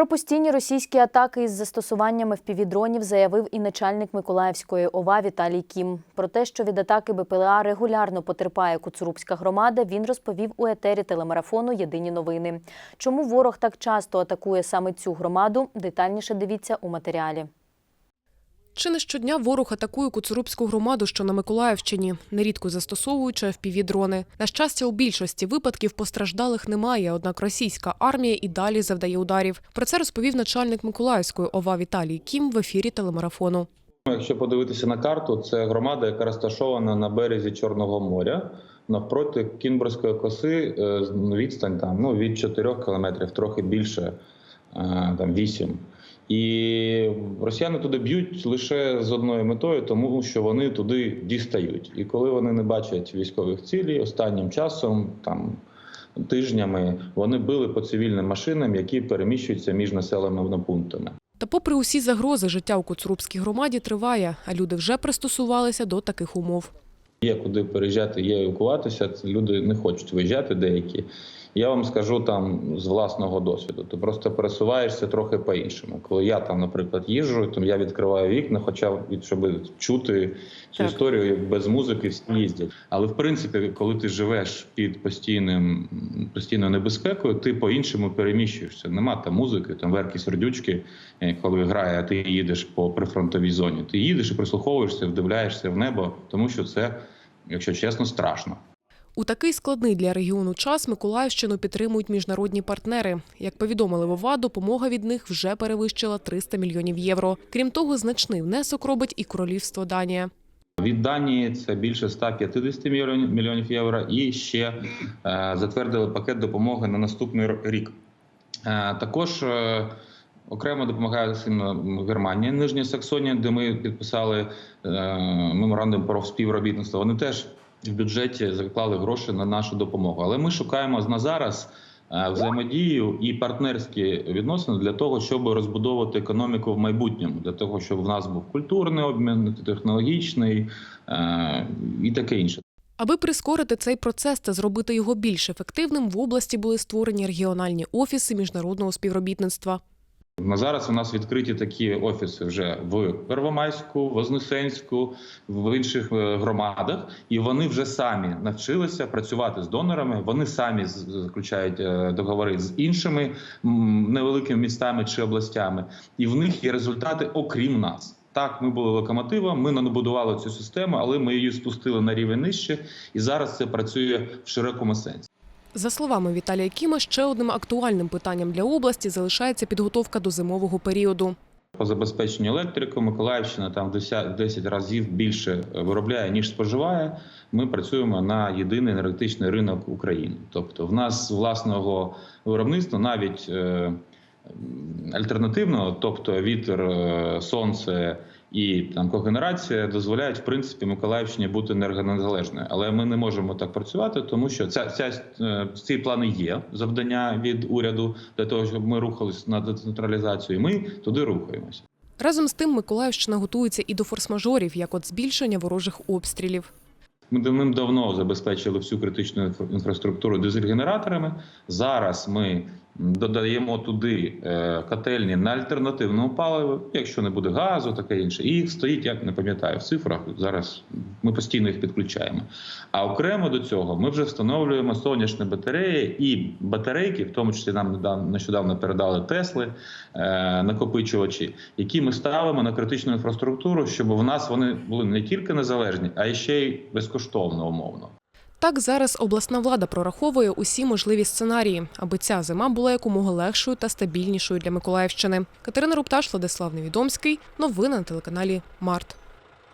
Про постійні російські атаки із застосуваннями FPV-дронів заявив і начальник Миколаївської ОВА Віталій Кім. Про те, що від атаки БПЛА регулярно потерпає Куцурубська громада, він розповів у етері телемарафону Єдині новини. Чому ворог так часто атакує саме цю громаду? Детальніше дивіться у матеріалі. Чи не щодня ворог атакує Куцурубську громаду, що на Миколаївщині, нерідко застосовуючи FPV-дрони. На щастя, у більшості випадків постраждалих немає, однак російська армія і далі завдає ударів. Про це розповів начальник Миколаївської ОВА Віталій Кім в ефірі телемарафону. Якщо подивитися на карту, це громада, яка розташована на березі Чорного моря, навпроти Кінбурзької коси, е, відстань там ну від 4 кілометрів, трохи більше, е, там 8. І росіяни туди б'ють лише з одною метою, тому що вони туди дістають. І коли вони не бачать військових цілей, останнім часом там. Тижнями вони били по цивільним машинам, які переміщуються між населеними пунктами. Та, попри усі загрози, життя у Куцурубській громаді триває, а люди вже пристосувалися до таких умов. Є куди переїжджати, є евакуватися. Люди не хочуть виїжджати деякі. Я вам скажу там з власного досвіду. Ти просто пересуваєшся трохи по-іншому. Коли я там, наприклад, їжджу, то я відкриваю вікна, хоча щоб чути цю Так. історію без музики всі їздять. Але в принципі, коли ти живеш під постійним постійною небезпекою, ти по-іншому переміщуєшся. Нема там музики, там верки сердючки, е, коли грає, а ти їдеш по прифронтовій зоні. Ти їдеш і прислуховуєшся, вдивляєшся в небо, тому що це, якщо чесно, страшно. У такий складний для регіону час Миколаївщину підтримують міжнародні партнери. Як повідомили в ОВА, допомога від них вже перевищила 300 мільйонів євро. Крім того, значний внесок робить і королівство Данія. Від Данії це більше 150 мільйонів євро, і ще е, затвердили пакет допомоги на наступний рік. Е, також е, окремо допомагає Германія, Нижня Саксонія, де ми підписали меморандум про співробітництво. Вони теж в бюджеті заклали гроші на нашу допомогу. Але ми шукаємо на зараз. е, Взаємодію і партнерські відносини для того, щоб розбудовувати економіку в майбутньому, для того, щоб в нас був культурний обмін, технологічний е, і таке інше. Аби прискорити цей процес та зробити його більш ефективним, в області були створені регіональні офіси міжнародного співробітництва. На зараз у нас відкриті такі офіси вже в Первомайську, Вознесенську, в інших е, громадах, і вони вже самі навчилися працювати з донорами. Вони самі заключають е, договори з іншими невеликими містами чи областями, і в них є результати, окрім нас. Так, ми були локомотивом, ми набудували цю систему, але ми її спустили на рівень нижче, і зараз це працює в широкому сенсі. За словами Віталія Кіма, ще одним актуальним питанням для області залишається підготовка до зимового періоду. По забезпеченню електрикою Миколаївщина там в 10 10 разів більше виробляє ніж споживає. Ми працюємо на єдиний енергетичний ринок України. Тобто, в нас власного виробництва навіть е, альтернативного, тобто вітер, е, сонце і там когенерація дозволяють в принципі Миколаївщині бути енергонезалежною. Але ми не можемо так працювати, тому що ця, ця е, ці плани є завдання від уряду для того, щоб ми рухались на децентралізацію. і Ми туди рухаємося. Разом з тим, Миколаївщина готується і до форс-мажорів, як от збільшення ворожих обстрілів. Ми давним-давно забезпечили всю критичну інфраструктуру дизель-генераторами. Зараз ми додаємо туди е, котельні на альтернативному паливі, якщо не буде газу, таке інше. І їх стоїть, як не пам'ятаю, в цифрах. Зараз ми постійно їх підключаємо. А окремо до цього ми вже встановлюємо сонячні батареї і батарейки, в тому числі нам нещодавно передали Тесли е, накопичувачі, які ми ставимо на критичну інфраструктуру, щоб в нас вони були не тільки незалежні, а ще й безкоштовно умовно. Так зараз обласна влада прораховує усі можливі сценарії, аби ця зима була якомога легшою та стабільнішою для Миколаївщини. Катерина Рупташ, Владислав Невідомський. Новини на телеканалі Март.